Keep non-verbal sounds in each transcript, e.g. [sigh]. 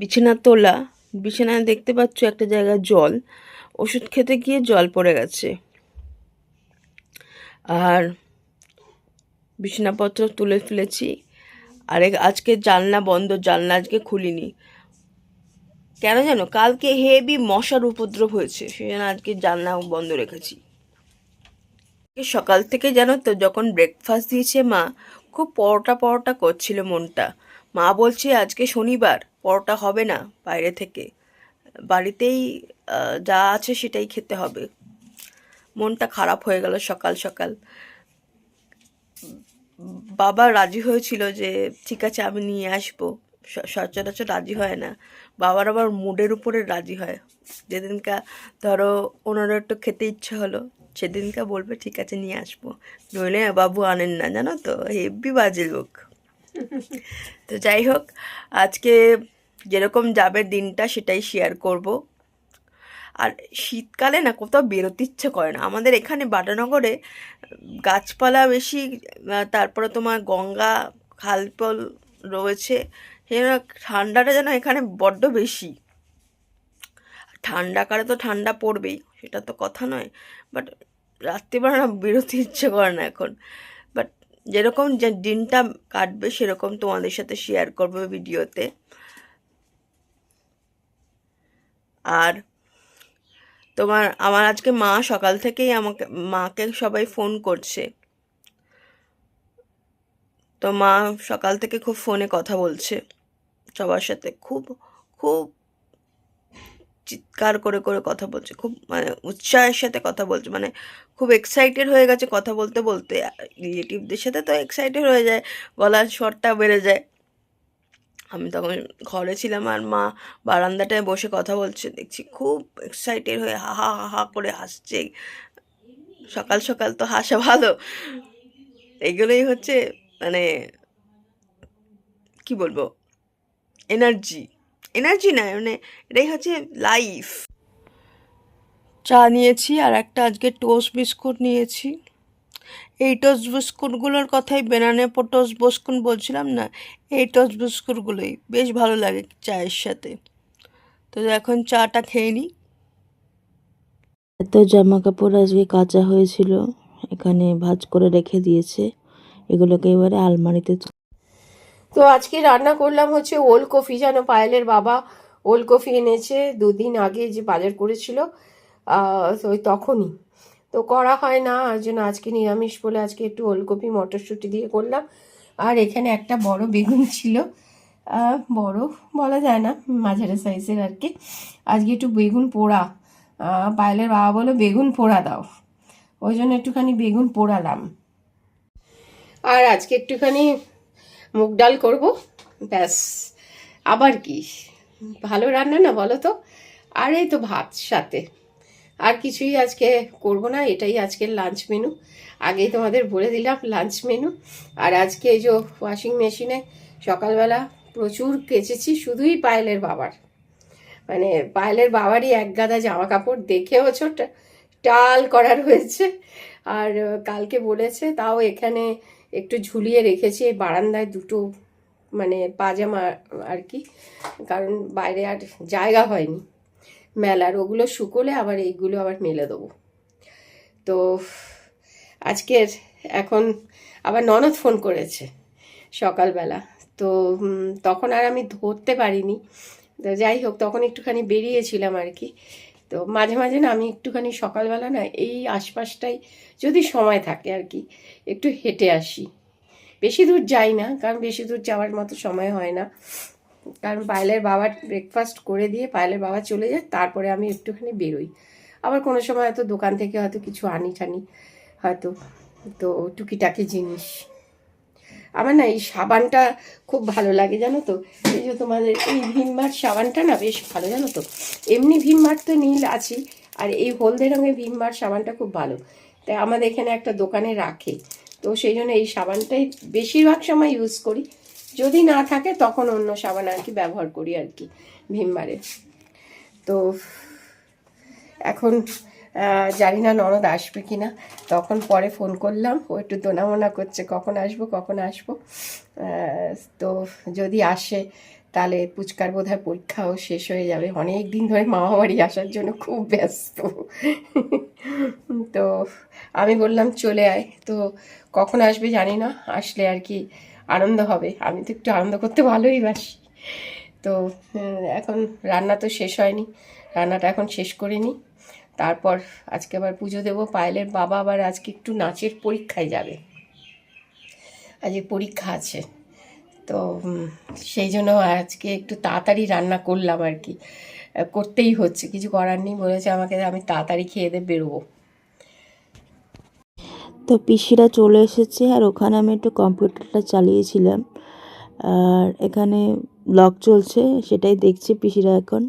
বিছানা তোলা, বিছানায় দেখতে পাচ্ছ একটা জায়গায় জল। ওষুধ খেতে গিয়ে জল পড়ে গেছে। আর বিছানাপত্র তুলে ফেলেছি। আর আজকে জানলা বন্ধ, জানলা আজকে খুলিনি। কেন জানো? কালকে হেভি মশার উপদ্রব হয়েছে সেই জন্য আজকে জানলা বন্ধ রেখেছি। সকাল থেকে জানো তো, যখন ব্রেকফাস্ট দিয়েছে মা, খুব পরোটা পরোটা করছিল মনটা। মা বলছে, আজকে শনিবার। পরোটা হবে না বাইরে থেকে। বাড়িতেই যা আছে সেটাই খেতে হবে। মনটা খারাপ হয়ে গেল সকাল সকাল। বাবা রাজি হয়েছিল যে, ঠিক আছে, আমি নিয়ে আসব। সচরাচর রাজি হয় না। বাবার আবার মুডের উপরে রাজি হয়। যেদিনকা ধরো ওনারও একটু খেতে ইচ্ছে হলো, সেদিনকা বলবে, ঠিক আছে, নিয়ে আসব। নইলে বাবু আনেন না, জানো তো? হেব্বি বাজে লোক। তো যাই হোক, আজকে যেরকম যাবে দিনটা সেটাই শেয়ার করব। আর শীতকালে না কোথাও বেরোতে ইচ্ছে করে না। আমাদের এখানে বাটানগরে গাছপালা বেশি তারপরে তোমার গঙ্গা, খালপল রয়েছে। সেই জন্য ঠান্ডাটা যেন এখানে বড্ড বেশি। ঠান্ডাকালে তো ঠান্ডা পড়বেই, সেটা তো কথা নয়। বাট রাত্রিবেলা না বেরোতে ইচ্ছে করে না এখন। যেরকম যে দিনটা কাটবে সেরকম তোমাদের সাথে শেয়ার করব ভিডিওতে। আর তোমার, আমার আজকে মা সকাল থেকেই আমাকে, মাকে সবাই ফোন করছে। তো মা সকাল থেকে খুব ফোনে কথা বলছে সবার সাথে। খুব খুব চিৎকার করে করে কথা বলছে, খুব মানে উৎসাহের সাথে কথা বলছে মানে খুব এক্সাইটেড হয়ে গেছে কথা বলতে বলতে। রিলেটিভদের সাথে তো এক্সাইটেড হয়ে যায়, গলার স্বরটা বেড়ে যায়। আমি তখন ঘরে ছিলাম আর মা বারান্দাটায় বসে কথা বলছে, দেখছি খুব এক্সাইটেড হয়ে হা হা হা করে হাসছে। সকাল সকাল তো হাসা ভালো। এগুলোই হচ্ছে মানে কি বলব? এনার্জি এনার্জি না মানে এটাই হচ্ছে লাইফ চা নিয়েছি আর একটা আজকে টোস্ট বিস্কুট নিয়েছি। এই টোস্ট বিস্কুটগুলোর কথাই বেনানে টোস্ট বিস্কুট বলছিলাম না, এই টোস্ট বিস্কুটগুলোই বেশ ভালো লাগে চায়ের সাথে। তো এখন চাটা খেয়ে নিই এত জামা কাপড় আজকে কাঁচা হয়েছিল, এখানে ভাঁজ করে রেখে দিয়েছে। এগুলোকে এবারে আলমারিতে তু- আজকে রান্না করলাম হচ্ছে ওল কফি। জানো, পায়েলের বাবা ওল কফি এনেছে দুদিন আগে যে বাজার করেছিল ওই তখনই। তো করা হয় না, আর জন্য আজকে নিরামিষ বলে আজকে একটু ওলকপি মটরশুঁটি দিয়ে করলাম। আর এখানে একটা বড় বেগুন ছিল বড় বলা যায় না, মাঝারি সাইজের আর কি। আজকে একটু বেগুন পোড়া পায়েলের বাবা বলো বেগুন পোড়া দাও। ওই জন্য একটুখানি বেগুন পোড়ালাম। আর আজকে একটুখানি মুগ ডাল করব। ব্যাস। আবার কি? ভালো রান্না না বলো তো? আর এই তো ভাত সাথে। আর কিছুই আজকে করব না, এটাই আজকের লাঞ্চ মেনু আগেই তোমাদের বলে দিলাম লাঞ্চ মেনু আর আজকে এই যে ওয়াশিং মেশিনে সকালবেলা প্রচুর কেচেছি, শুধুই পায়েলের বাবার। মানে পায়েলের বাবারই এক গাদা জামা কাপড় দেখেও ছোট টাল করার হয়েছে। আর কালকে বলেছে, তাও এখানে একটু ঝুলিয়ে রেখেছি, এই বারান্দায় দুটো মানে পাজামা আর কি, কারণ বাইরে আর জায়গা হয়নি মেলার, ওগুলো শুকোলে আবার এইগুলো আবার মেলে দেবো। তো আজকের এখন আবার ননদ ফোন করেছে সকালবেলা, তো তখন আর আমি ধরতে পারিনি। যাই হোক, তখন একটুখানি বেরিয়েছিলাম আর কি তো মাঝে মাঝে না আমি একটুখানি সকালবেলা না এই আশপাশটাই যদি সময় থাকে আর কি, একটু হেঁটে আসি। বেশি দূর যাই না, কারণ বেশি দূর যাওয়ার মতো সময় হয় না। কারণ পায়েলের বাবার ব্রেকফাস্ট করে দিয়ে পায়েলের বাবা চলে যায়, তারপরে আমি একটুখানি বেরোই। আবার কোনো সময় হয়তো দোকান থেকে হয়তো কিছু আনি টানি হয়তো তো টুকিটাকি জিনিস। আমার না এই সাবানটা খুব ভালো লাগে, জানো তো? এই যে তোমাদের এই ভীমবার সাবানটা না বেশ ভালো, জানো তো? এমনি ভীমবার তো নীল আছে আর এই হলদে রঙের ভীমবার সাবানটা খুব ভালো। তাই আমাদের এখানে একটা দোকানে রাখে, তো সেই জন্য এই সাবানটাই বেশিরভাগ সময় ইউজ করি। যদি না থাকে তখন অন্য সাবান আর কি ব্যবহার করি আর কি ভীমবারের তো এখন জানি না ননদ আসবে কি না তখন পরে ফোন করলাম। ও একটু দোনামোনা করছে, কখন আসব কখন আসব। তো যদি আসে, তাহলে পুচকার বোধহয় পরীক্ষাও শেষ হয়ে যাবে। অনেক দিন ধরে মামা বাড়ি আসার জন্য খুব ব্যস্ত। তো আমি বললাম, চলে আয়। তো কখন আসবে জানি না, আসলে আর কি আনন্দ হবে। আমি তো একটু আনন্দ করতে ভালোই বাসি। তো এখন রান্না তো শেষ হয়নি। রান্নাটা এখন শেষ করে নিই। তারপর আজকে আবার পুজো দেবো। পায়েলের বাবা আবার আজকে একটু নাচের পরীক্ষায় যাবে। আজকে পরীক্ষা আছে। তো সেই জন্য আজকে একটু তাড়াতাড়ি রান্না করলাম আর কি। করতেই হচ্ছে। কিছু করার নেই। বলেছে আমাকে আমি তাড়াতাড়ি খেয়ে দিয়ে বেরোবো। তো পিসিরা চলে এসেছে আর ওখানে আমি একটু কম্পিউটারটা চালিয়েছিলাম। আর এখানে ব্লগ চলছে, সেটাই দেখছে পিসিরা এখন।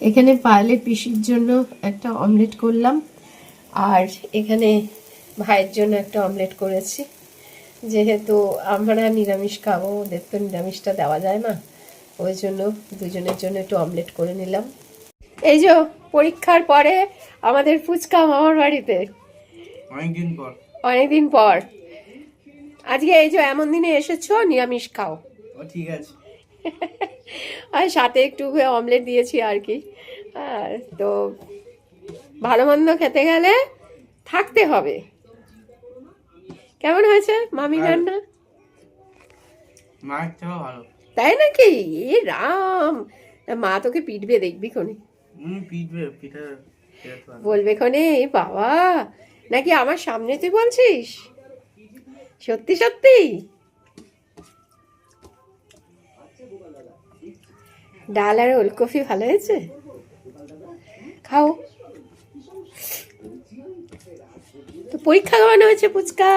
এখানে পায়েলের পিসির জন্য একটা অমলেট করলাম। আর এখানে ভাইয়ের জন্য একটা অমলেট করেছি। যেহেতু আমরা নিরামিষ খাব ওদের তো নিরামিষটা দেওয়া যায় না। ওই জন্য দুজনের জন্য একটু অমলেট করে নিলাম। এই যে পরীক্ষার পরে আমাদের ফুচকা মামার বাড়িতে। অনেকদিন পর। অনেকদিন পর। আজকে এই যে এমন দিনে এসেছ নিরামিষ খাও। ঠিক আছে। আর সাথে একটু অমলেট দিয়েছি আর কি। আর তো ভালো মন্দ খেতে গেলে থাকতে হবে। কেমন হয়েছে মামি রান্না? তাই নাকি? এ রাম। মা তোকে পিটবে দেখবি ভালো। বলবে এ বাবা নাকি আমার সামনে তুই বলছিস? সত্যি সত্যি? ডাল আর ওলকপি ভালো হয়েছে? খাও। তো পরীক্ষা কেমন হয়েছে ফুচকা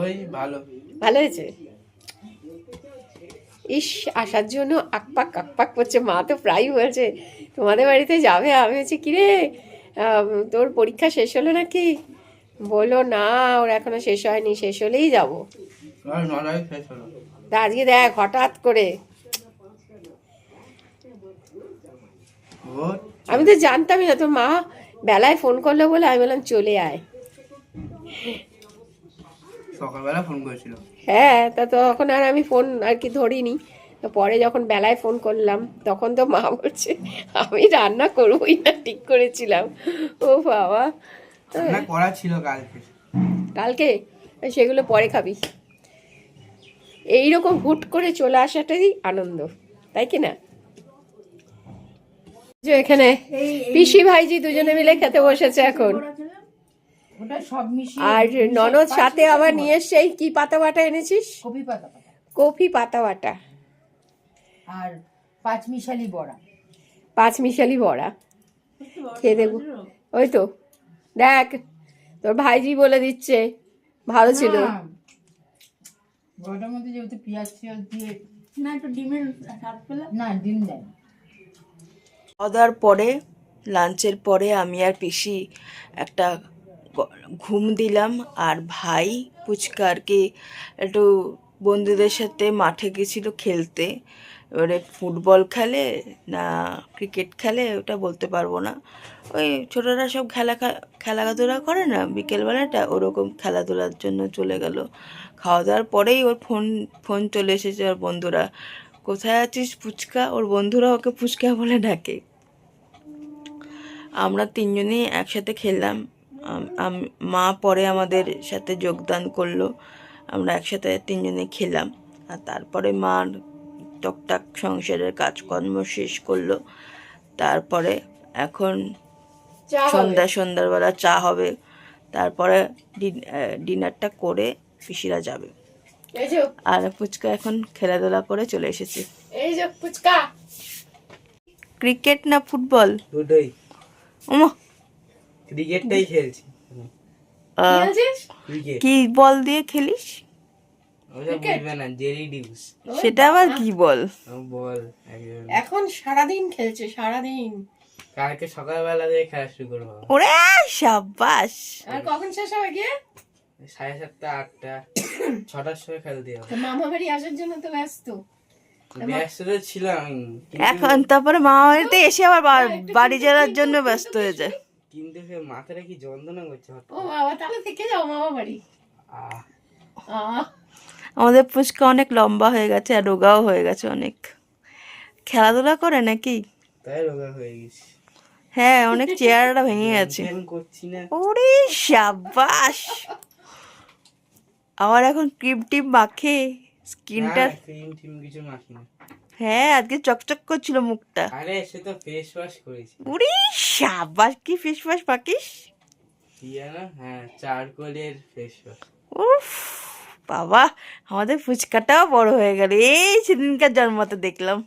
ওই ভালো। ভালো হয়েছে? ইস আসার জন্য আকপাক আকপাক করছে। মা তো প্রায় বলছে তোমাদের বাড়িতে যাবে? আমি হচ্ছে কিরে তোর পরীক্ষা শেষ হলো নাকি? বলো না ওর এখনও শেষ হয়নি শেষ হলেই যাব। আজকে দেখ হঠাৎ করে আমি তো জানতামই না তোর মা বেলায় ফোন করল বলে আমি বললাম চলে আয়। সকালবেলা ফোন করেছিল। হ্যাঁ তা তখন আর আমি ফোন আর কি ধরিনি। তো পরে যখন বেলায় ফোন করলাম তখন তো মা বলছে আমি রান্না করবোই না ঠিক করেছিলাম। ও বাবা। করা ছিল কালকে। কালকে? সেগুলো পরে খাবি। এইরকম হুট করে চলে আসাটাই আনন্দ তাই কি না? যে এখানে পিসি ভাইজি দুজনে মিলে খেতে বসেছে এখন। ওটা সব মিশিয়ে আর ননদ সাথে আবার নিয়ে এসছে কি পাতা বাটা এনেছিস? কপি পাতা কফি পাতা বাটা। আর পাঁচ মিশালি বড়া। পাঁচ মিশালি বড়া। খেয়ে দেখব। ওই তো দেখ তোর ভাইজি বলে দিচ্ছে ভালো ছিল। বড়াটার মধ্যে যেহেতু পেঁয়াজ দিয়ে না একটু ডিমের স্বাদ পেলাম। না ডিম দেয় খাওয়া দাওয়ার পরে, লাঞ্চের পরে আমি আর পিসি একটা ঘুম দিলাম আর ভাই পুচকারকে একটু বন্ধুদের সাথে মাঠে গেছিল খেলতে। এবারে ফুটবল খেলে না ক্রিকেট খেলে ওটা বলতে পারব না। ওই ছোটরা সব খেলা খেলাধুলা করে না? বিকেলবেলাটা ওরকম খেলাধুলার জন্য চলে গেল। খাওয়া দাওয়ার পরেই ওর ফোন ফোন চলে এসেছে ওর বন্ধুরা। কোথায় আছিস ফুচকা ওর বন্ধুরা ওকে ফুচকা বলে ডাকে। আমরা তিনজনেই একসাথে খেললাম। মা পরে আমাদের সাথে যোগদান করল। আমরা একসাথে তিনজনে খেলাম। আর তারপরে মার টকটাক সংসারের কাজকর্ম শেষ করল। তারপরে এখন সন্ধ্যা সন্ধ্যাবেলা চা হবে। তারপরে ডিন- ডিনারটা করে পিসিরা যাবে। আর ফুচকা এখন খেলাধুলা করে চলে এসেছে। এই যে ফুচকা। ক্রিকেট না ফুটবল? দুটোই। ক্রিকেটটাই খেলছি। কি বল দিয়ে খেলিস? সেটা আবার কি বল? বল এখন সারাদিন খেলছে সারাদিন। কালকে সকালবেলা থেকে খেলা শুরু করব ওরে সাবাস আর কখন শেষ হবে গিয়ে? সাড়ে সাতটা আটটা [coughs] ছটার সময় খেলতে হবে। মামা বাড়ি আসার জন্য তো ব্যস্ত। এখন তারপরে মামা বাড়িতে এসে আবার বাড়ি যাওয়ার জন্য ব্যস্ত হয়ে যায়। কিন্তু সে মাথাটা কি যন্ত্রণা করছে ও বাবা তাহলে থেকে যাও মামা বাড়ি। আমাদের ফুচকা অনেক লম্বা হয়ে গেছে আর রোগাও হয়ে গেছে অনেক। খেলাধুলা করে নাকি? তাই রোগা হয়ে গেছি। হ্যাঁ অনেক চেয়ারটা ভেঙে গেছে। ধ্যান করছি না। ওরে সাবাস আমার এখন ক্রিম টিম মাখে। স্কিনটা ক্রিম টিম কিছু মাখিনি হ্যাঁ আজকে চকচক করছিল মুখটা। আরে সে তো ফেস ওয়াশ করেছি। উড়ি শাবাশ কি ফেস ওয়াশ পাকিস? হ্যাঁ চারকোলের ফেস ওয়াশ উফ বাবা আমাদের ফুচকাটাও বড় হয়ে গেল। এই সেদিনকার জন্মতে দেখলাম।